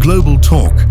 Global Talk.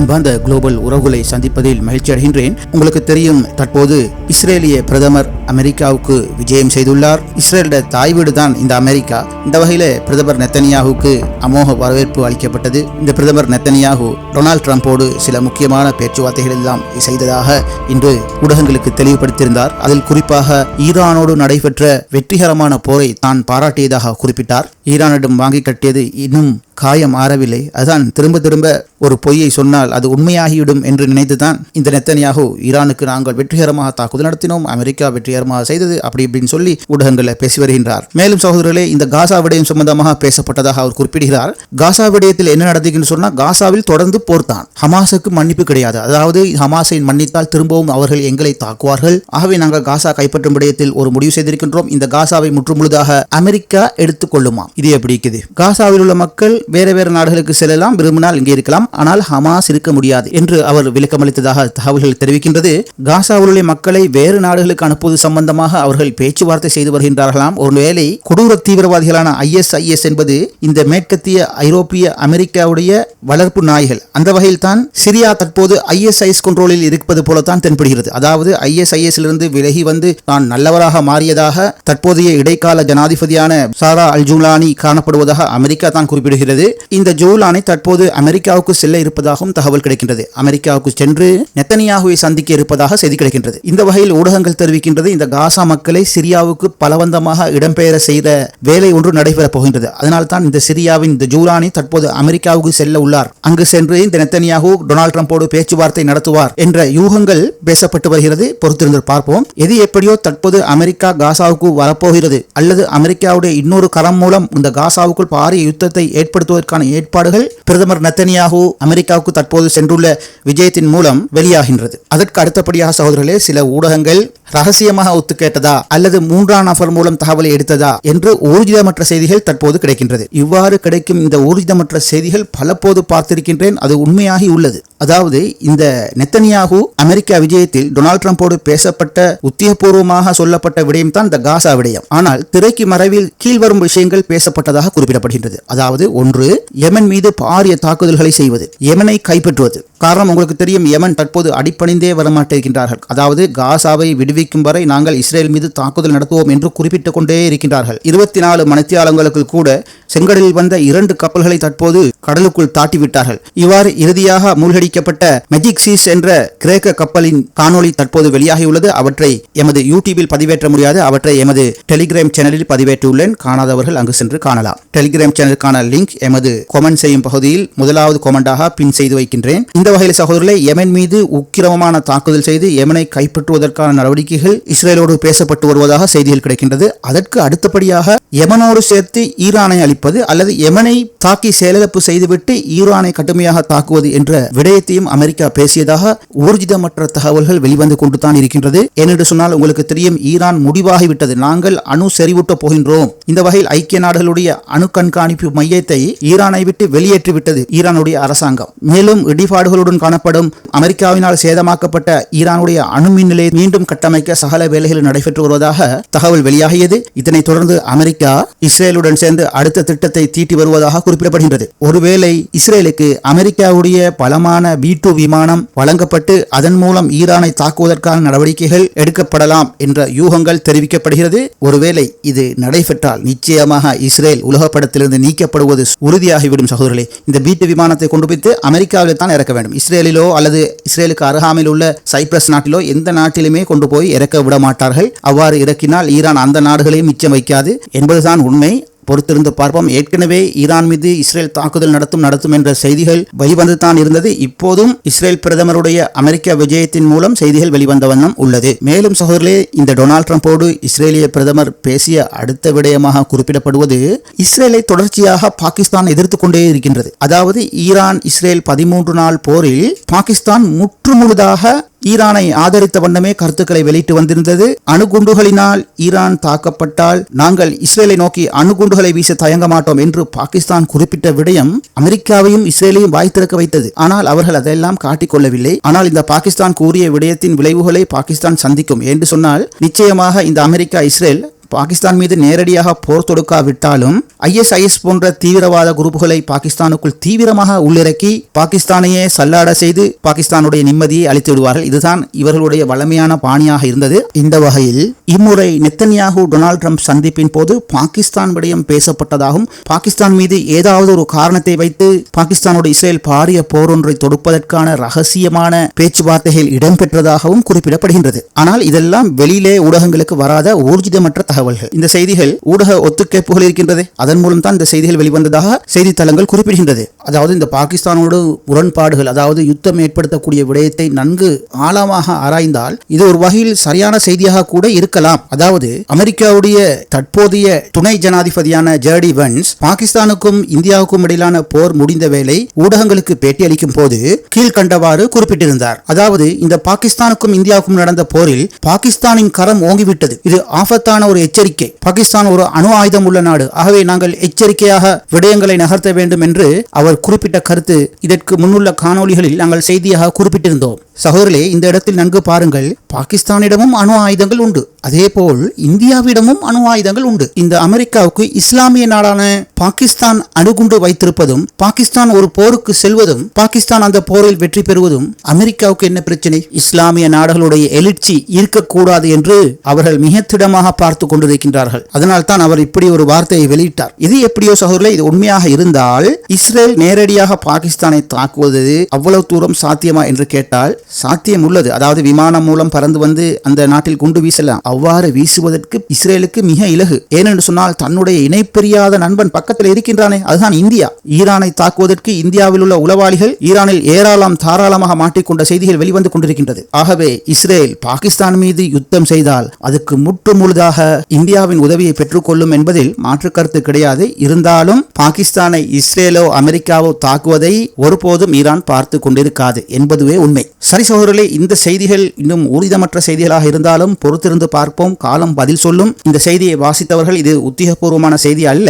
அன்பார்ந்த global உறவுகளை சந்திப்பதில் மகிழ்ச்சி அடைகின்றேன். உங்களுக்கு தெரியும் தற்போது இஸ்ரேலிய பிரதமர் அமெரிக்காவுக்கு விஜயம் செய்துள்ளார். இஸ்ரேலோட தாய் வீடு தான் இந்த அமெரிக்கா. இந்த வகையில பிரதமர் நெத்தனியாகுக்கு அமோக வரவேற்பு அளிக்கப்பட்டது. இந்த பிரதமர் நெத்தனியாகு டொனால்ட் ட்ரம்போடு சில முக்கியமான பேச்சுவார்த்தைகள் எல்லாம் செய்ததாக இன்று ஊடகங்களுக்கு தெளிவுபடுத்தியிருந்தார். அதில் குறிப்பாக ஈரானோடு நடைபெற்ற வெற்றிகரமான போரை தான் பாராட்டியதாக குறிப்பிட்டார். ஈரானிடம் வாங்கி கட்டியது இன்னும் காயம் ஆறவில்லை. அதான் திரும்ப திரும்ப ஒரு பொய்யை சொன்னால் அது உண்மையாகிவிடும் என்று நினைத்துதான் இந்த நெத்தனியாகு ஈரானுக்கு நாங்கள் வெற்றிகரமாக தாக்குதல் நடத்தினோம் அமெரிக்கா வெற்றிகரமாக செய்தது அப்படி இப்படின்னு சொல்லி ஊடகங்களில் பேசி வருகின்றார். மேலும் சகோதரர்களே இந்த காசா விடயம் சம்பந்தமாக பேசப்பட்டதாக அவர் குறிப்பிடுகிறார். காசா விடயத்தில் என்ன நடந்ததுன்னு சொன்னால் காசாவில் தொடர்ந்து போர்த்தான் ஹமாஸுக்கு மன்னிப்பு கிடையாது. அதாவது ஹமாஸை மன்னித்தால் திரும்பவும் அவர்கள் எங்களை தாக்குவார்கள். ஆகவே நாங்கள் காசா கைப்பற்றும் விடயத்தில் ஒரு முடிவு செய்திருக்கின்றோம். இந்த காசாவை முற்றுமுழுதாக அமெரிக்கா எடுத்துக்கொள்ளுமா இது எப்படி இருக்குது? காசாவில் உள்ள மக்கள் வேற வேற நாடுகளுக்கு செல்லலாம் விரும்பினால் இங்கே இருக்கலாம். ஆனால் ஹமாஸ் இருக்க முடியாது என்று அவர் விளக்கமளித்ததாக தகவல்கள் தெரிவிக்கின்றது. காசாவில் உள்ள மக்களை வேறு நாடுகளுக்கு அனுப்புவது சம்பந்தமாக அவர்கள் பேச்சுவார்த்தை செய்து வருகின்றார்களாம். ஒருவேளை கொடூர தீவிரவாதிகளான ஐஎஸ்ஐஎஸ் என்பது இந்த மேற்கத்திய ஐரோப்பிய அமெரிக்காவுடைய வளர்ப்பு நாய்கள். அந்த வகையில் தான் சிரியா தற்போது ஐஎஸ்ஐஎஸ் கண்ட்ரோலில் இருப்பது போலத்தான் தென்படுகிறது. அதாவது ஐஎஸ்ஐஎஸ் இருந்து விலகி வந்து தான் நல்லவராக மாறியதாக தற்போதைய இடைக்கால ஜனாதிபதியான சாரா அல் ஜூலானி காணப்படுவதாக அமெரிக்கா தான் குறிப்பிடுகிறது. இந்த ஜூலானி தற்போது அமெரிக்காவுக்கு செல்ல இருப்பதாகவும் தகவல் கிடைக்கின்றது. அமெரிக்காவுக்கு சென்று நெத்தனியாகுவை சந்திக்க இருப்பதாக செய்தி கிடைக்கின்றது. இந்த வகையில் ஊடகங்கள் தெரிவிக்கின்றது இந்த காசா மக்களை சிரியாவுக்கு பலவந்தமாக இடம்பெயர செய்த வேலை ஒன்று நடைபெறப் போகின்றது. அதனால் தான் இந்த சிரியாவின் இந்த ஜூலானி தற்போது அமெரிக்காவுக்கு செல்ல உள்ளார். அங்கு சென்று இந்த நெத்தனியாகு டொனால்ட் ட்ரம்போடு பேச்சுவார்த்தை நடத்துவார் என்ற யூகங்கள் பேசப்பட்டு வருகிறது. பொறுத்திருந்து பார்ப்போம். எது எப்படியோ தற்போது அமெரிக்கா காசாவுக்கு வரப்போகிறது. அல்லது அமெரிக்காவுடைய இன்னொரு கரம் மூலம் இந்த காசாவுக்குள் பாரிய யுத்தத்தை ஏற்படுத்துவதற்கான ஏற்பாடுகள் பிரதமர் நெத்தனியாகு அமெரிக்காவுக்கு தற்போது சென்றுள்ள விஜயத்தின் மூலம் வெளியாகின்றது. அதற்கு அடுத்தபடியாக சகோதரர்களே சில ஊடகங்கள் ரகசியமாக ஒத்து கேட்டதா அல்லது மூன்றாம் நபர் மூலம் தகவலை எடுத்ததா என்று ஊர்ஜிதமற்ற செய்திகள் தற்போது கிடைக்கின்றது. இவ்வாறு கிடைக்கும் இந்த ஊர்ஜிதமற்ற செய்திகள் பலப்போது பார்த்திருக்கின்றேன். அது உண்மையாகி உள்ளது. அதாவது இந்த நெத்தனியாகு அமெரிக்கா விஜயத்தில் டொனால்ட் ட்ரம்போடு பேசப்பட்ட உத்தியபூர்வமாக சொல்லப்பட்ட விடயம் தான் இந்த காசா விடயம். ஆனால் திரைக்கு மறைவில் கீழ்வரும் விஷயங்கள் பேசப்பட்டதாக குறிப்பிடப்படுகின்றது. அதாவது ஒன்று யமன் மீது பாரிய தாக்குதல்களை செய்வது யமனை கைப்பற்றுவது. காரணம் உங்களுக்கு தெரியும் யமன் தற்போது அடிப்பணிந்தே வரமாட்டிருக்கின்றார்கள். அதாவது காசாவை தெரிவிக்கும் வரை நாங்கள் இஸ்ரேல் மீது தாக்குதல் நடத்துவோம் என்று குறிப்பிட்டுக் கொண்டே இருக்கின்றார்கள். இருபத்தி நாலு மணித்தியாலங்களுக்கு கூட செங்கடலில் வந்த இரண்டு கப்பல்களை தற்போது கடலுக்குள் தாட்டிவிட்டார்கள். இவ்வாறு இறுதியாக மூழ்கடிக்கப்பட்ட மெஜிக் சீஸ் என்ற கிரேக்க கப்பலின் காணொளி தற்போது வெளியாகியுள்ளது. அவற்றை எமது யூடியூபில் பதிவேற்ற முடியாது. அவற்றை எமது டெலிகிராம் சேனலில் பதிவேற்றியுள்ளேன். காணாதவர்கள் அங்கு சென்று காணலாம். டெலிகிராம் சேனலுக்கான லிங்க் எமது கொமெண்ட் செய்யும் பகுதியில் முதலாவது கொமெண்டாக பின் செய்து வைக்கின்றேன். இந்த வகையில் சகோதரர்களை எமன் மீது உக்கிரமமான தாக்குதல் செய்து எமனை கைப்பற்றுவதற்கான நடவடிக்கைகள் இஸ்ரேலோடு பேசப்பட்டு வருவதாக செய்திகள் கிடைக்கின்றது. அதற்கு அடுத்தபடியாக எமனோடு சேர்த்து ஈரானை அளிப்பது அல்லது எமனை தாக்கி செயலிழப்பு செய்துவிட்டு ஈரானை கடுமையாக தாக்குவது என்ற விடயத்தையும் அமெரிக்கா பேசியதாக ஊர்ஜிதமற்ற தகவல்கள் வெளிவந்து கொண்டுதான் இருக்கின்றது. ஏனென்று சொன்னால் உங்களுக்கு தெரியும் ஈரான் முடிவாகிவிட்டது. நாங்கள் அணு செறிவூட்ட போகின்றோம். இந்த வகையில் ஐக்கிய நாடுகளுடைய அணு கண்காணிப்பு மையத்தை ஈரானை விட்டு வெளியேற்றிவிட்டது ஈரானுடைய அரசாங்கம். மேலும் இடிபாடுகளுடன் காணப்படும் அமெரிக்காவினால் சேதமாக்கப்பட்ட ஈரானுடைய அணுமின் நிலையை மீண்டும் கட்டமைக்க சகல வேலைகள் நடைபெற்று வருவதாக தகவல் வெளியாகியது. இதனைத் தொடர்ந்து அமெரிக்கா இஸ்ரேலுடன் சேர்ந்து அடுத்த திட்டத்தை தீட்டி வருவதாக குறிப்பிடப்படுகின்றது. ஒருவேளை இஸ்ரேலுக்கு அமெரிக்காவுடைய பலமான பி டூ விமானம் வழங்கப்பட்டு அதன் மூலம் ஈரானை தாக்குவதற்கான நடவடிக்கைகள் எடுக்கப்படலாம் என்ற யூகங்கள் தெரிவிக்கப்படுகிறது. ஒருவேளை இது நடைபெற்றால் நிச்சயமாக இஸ்ரேல் உலகப்படத்திலிருந்து நீக்கப்படுவது உறுதியாகிவிடும் சகோதரர்களே. இந்த பி டூ விமானத்தை கொண்டு போய்த்து அமெரிக்காவில் தான் இறக்க வேண்டும். இஸ்ரேலிலோ அல்லது இஸ்ரேலுக்கு அருகாமையில் உள்ள சைப்ரஸ் நாட்டிலோ எந்த நாட்டிலுமே கொண்டு போய் இறக்க விட மாட்டார்கள் அவ்வாறு இறக்கினால் ஈரான் அந்த நாடுகளையும் மிச்சம் வைக்காது என்பதுதான் உண்மை. பொறுத்திருந்து பார்ப்போம். ஏற்கனவே ஈரான் மீது இஸ்ரேல் தாக்குதல் நடத்தும் நடத்தும் என்ற செய்திகள் வெளிவந்துதான் இருந்தது. இப்போதும் இஸ்ரேல் பிரதமருடைய அமெரிக்க விஜயத்தின் மூலம் செய்திகள் வெளிவந்த வண்ணம் உள்ளது. மேலும் சகோதரர்களே இந்த டொனால்ட் ட்ரம்போடு இஸ்ரேலிய பிரதமர் பேசிய அடுத்த விடயமாக குறிப்பிடப்படுவது இஸ்ரேலை தொடர்ச்சியாக பாகிஸ்தான் எதிர்த்து கொண்டே இருக்கின்றது. அதாவது ஈரான் இஸ்ரேல் பதிமூன்று நாள் போரில் பாகிஸ்தான் முற்றுமுழுதாக ஈரானை ஆதரித்த வண்ணமே கருத்துக்களை வெளியிட்டு வந்திருந்தது. அணுகுண்டுகளினால் ஈரான் தாக்கப்பட்டால் நாங்கள் இஸ்ரேலை நோக்கி அணுகுண்டுகளை வீச தயங்க மாட்டோம் என்று பாகிஸ்தான் குறிப்பிட்ட விடயம் அமெரிக்காவையும் இஸ்ரேலையும் வாய் திறக்க வைத்தது. ஆனால் அவர்கள் அதெல்லாம் காட்டிக்கொள்ளவில்லை. ஆனால் இந்த பாகிஸ்தான் கூறிய விடயத்தின் விளைவுகளை பாகிஸ்தான் சந்திக்கும் என்று சொன்னால் நிச்சயமாக இந்த அமெரிக்கா இஸ்ரேல் பாகிஸ்தான் மீது நேரடியாக போர் தொடுக்காவிட்டாலும் ஐஎஸ்ஐஎஸ் போன்ற தீவிரவாத குரூப்புகளை பாகிஸ்தானுக்குள் தீவிரமாக உள்ளிறக்கி பாகிஸ்தானையே சல்லாட செய்து பாகிஸ்தானுடைய நிம்மதியை அளித்து விடுவார்கள். இதுதான் இவர்களுடைய வளமையான பாணியாக இருந்தது. இந்த வகையில் இம்முறை நெத்தன்யாகு டொனால்ட் ட்ரம்ப் சந்திப்பின் போது பாகிஸ்தான் விடயம் பேசப்பட்டதாகவும் பாகிஸ்தான் மீது ஏதாவது ஒரு காரணத்தை வைத்து பாகிஸ்தானோட இஸ்ரேல் பாரிய போர் ஒன்றை தொடுப்பதற்கான ரகசியமான பேச்சுவார்த்தைகள் இடம்பெற்றதாகவும் குறிப்பிடப்படுகின்றது. ஆனால் இதெல்லாம் வெளியிலே ஊடகங்களுக்கு வராத ஊர்ஜிதமற்ற தகவல்கள் இந்த செய்திகள் ஊடக ஒத்துக்கேப்புகள் இருக்கின்றது அதன் மூலம் தான் இந்த செய்திகள் வெளிவந்ததாக செய்தித்தளங்கள் குறிப்பிடுகின்றது. அதாவது இந்த பாகிஸ்தானோடு முரண்பாடுகள் அதாவது யுத்தம் ஏற்படுத்தக்கூடிய விடயத்தை நன்கு ஆழமாக ஆராய்ந்தால் இது ஒரு வகையில் சரியான செய்தியாக கூட இருக்கலாம். அதாவது அமெரிக்காவுடைய தற்போதைய துணை ஜனாதிபதியான ஜேர்டி வென்ஸ் பாகிஸ்தானுக்கும் இந்தியாவுக்கும் இடையிலான போர் முடிந்த வேளை ஊடகங்களுக்கு பேட்டி அளிக்கும் போது கீழ்கண்டவாறு குறிப்பிட்டிருந்தார். அதாவது இந்த பாகிஸ்தானுக்கும் இந்தியாவுக்கும் நடந்த போரில் பாகிஸ்தானின் கரம் ஓங்கிவிட்டது. இது ஆபத்தான ஒரு எச்சரிக்கை. பாகிஸ்தான் ஒரு அணு ஆயுதம் உள்ள நாடு. ஆகவே நாங்கள் எச்சரிக்கையாக விடயங்களை நகர்த்த வேண்டும் என்று அவர் குறிப்பிட்ட கருத்து. இதற்கு முன்னுள்ள காணொளிகளில் நாங்கள் செய்தியாக குறிப்பிட்டிருந்தோம். சகோதரே இந்த இடத்தில் நன்கு பாருங்கள். பாகிஸ்தானிடமும் அணு ஆயுதங்கள் உண்டு. அதேபோல் இந்தியாவிடமும் அணு ஆயுதங்கள் உண்டு. இந்த அமெரிக்காவுக்கு இஸ்லாமிய நாடான பாகிஸ்தான் அணுகுண்டு வைத்திருப்பதும் பாகிஸ்தான் ஒரு போருக்கு செல்வதும் பாகிஸ்தான் அந்த போரில் வெற்றி பெறுவதும் அமெரிக்காவுக்கு என்ன பிரச்சனை? இஸ்லாமிய நாடுகளுடைய எழுச்சி இருக்கக்கூடாது என்று அவர்கள் மிக திடமாக பார்த்து கொண்டிருக்கின்றார்கள். அதனால் தான் அவர் இப்படி ஒரு வார்த்தையை வெளியிட்டார். இது எப்படியோ சகோதரர்களே இது உண்மையாக இருந்தால் இஸ்ரேல் நேரடியாக பாகிஸ்தானை தாக்குவது அவ்வளவு தூரம் சாத்தியமா என்று கேட்டால் சாத்தியம் உள்ளது. அதாவது விமானம் மூலம் பறந்து வந்து அந்த நாட்டில் குண்டு வீசலாம். அவ்வாறு வீசுவதற்கு இஸ்ரேலுக்கு மிக இலகு. ஏனென்று சொன்னால் தன்னுடைய இணைப்பெரியாத நண்பன் பக்கத்தில் இருக்கின்றானே அதுதான் இந்தியா. ஈரானை தாக்குவதற்கு இந்தியாவில் உள்ள உளவாளிகள் ஈரானில் ஏராளம் தாராளமாக மாட்டிக்கொண்ட செய்திகள் வெளிவந்து கொண்டிருக்கின்றது. ஆகவே இஸ்ரேல் பாகிஸ்தான் மீது யுத்தம் செய்தால் அதுக்கு முற்று முழுதாக இந்தியாவின் உதவியை பெற்றுக்கொள்ளும் என்பதில் மாற்று கருத்து கிடையாது. இருந்தாலும் பாகிஸ்தானை இஸ்ரேலோ அமெரிக்காவோ தாக்குவதை ஒருபோதும் ஈரான் பார்த்து கொண்டிருக்காது என்பதுவே உண்மை. சரி சகோதரர்களே இந்த செய்திகள் இன்னும் ஊர்ஜிதமற்ற செய்திகளாக இருந்தாலும் பொறுத்திருந்து பார்ப்போம். காலம் பதில் சொல்லும். இந்த செய்தியை வாசித்தவர்கள் இது உத்தியோகபூர்வமான செய்தி அல்ல.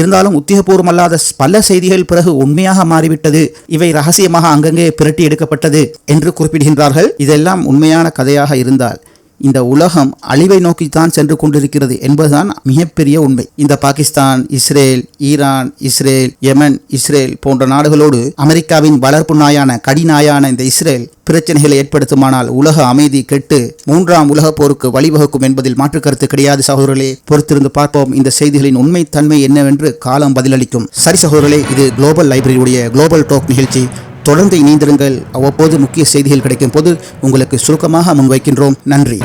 இருந்தாலும் உத்தியோகபூர்வம் அல்லாத பல செய்திகள் பிறகு உண்மையாக மாறிவிட்டது. இவை ரகசியமாக அங்கங்கே பிரட்டி எடுக்கப்பட்டது என்று குறிப்பிடுகின்றார்கள். இதெல்லாம் உண்மையான கதையாக இருந்தால். இந்த உலகம் அழிவை நோக்கித்தான் சென்று கொண்டிருக்கிறது என்பதுதான் மிகப்பெரிய உண்மை. இந்த Pakistan Israel Iran Israel Yemen Israel போன்ற நாடுகளோடு அமெரிக்காவின் வளர்ப்பு நாயான கடிநாயான இந்த இஸ்ரேல் பிரச்சனைகளை ஏற்படுத்துமானால் உலக அமைதி கெட்டு மூன்றாம் உலக போருக்கு வழிவகுக்கும் என்பதில் மாற்று கருத்து கிடையாது சகோதரர்களே. பொறுத்திருந்து பார்ப்போம் இந்த செய்திகளின் உண்மை தன்மை என்னவென்று காலம் பதிலளிக்கும். சரி சகோதரர்களே இது குளோபல் லைப்ரரியுடைய குளோபல் டோக் நிகழ்ச்சி. தொடர்ந்து இணைந்திருங்கள். அவ்வப்போது முக்கிய செய்திகள் கிடைக்கும் போது உங்களுக்கு சுருக்கமாக முன்வைக்கின்றோம். நன்றி.